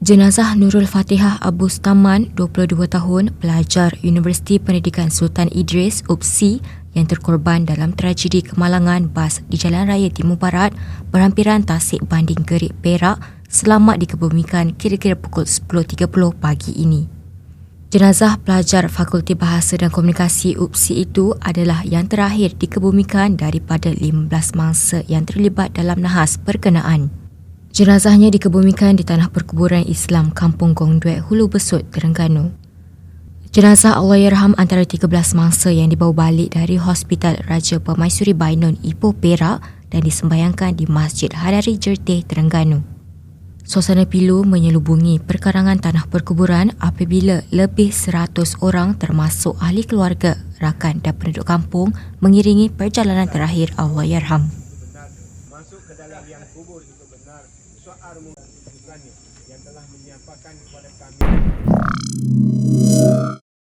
Jenazah Nurul Fatihah Abu Staman, 22 tahun, pelajar Universiti Pendidikan Sultan Idris, UPSI, yang terkorban dalam tragedi kemalangan bas di Jalan Raya Timur Barat, berhampiran tasik banding Gerik Perak, selamat dikebumikan kira-kira pukul 10.30 pagi ini. Jenazah pelajar Fakulti Bahasa dan Komunikasi UPSI itu adalah yang terakhir dikebumikan daripada 15 mangsa yang terlibat dalam nahas berkenaan. Jenazahnya dikebumikan di Tanah Perkuburan Islam Kampung Gong Duet, Hulu Besut, Terengganu. Jenazah Allahyarham antara 13 mangsa yang dibawa balik dari Hospital Raja Pemaisuri Bainon Ipoh Perak dan disembayangkan di Masjid Hadari Jerteh, Terengganu. Suasana pilu menyelubungi perkarangan tanah perkuburan apabila lebih 100 orang termasuk ahli keluarga, rakan dan penduduk kampung mengiringi perjalanan terakhir Allahyarham. Dalam liang kubur itu benar. Soal bukannya yang telah menyampaikan kepada kami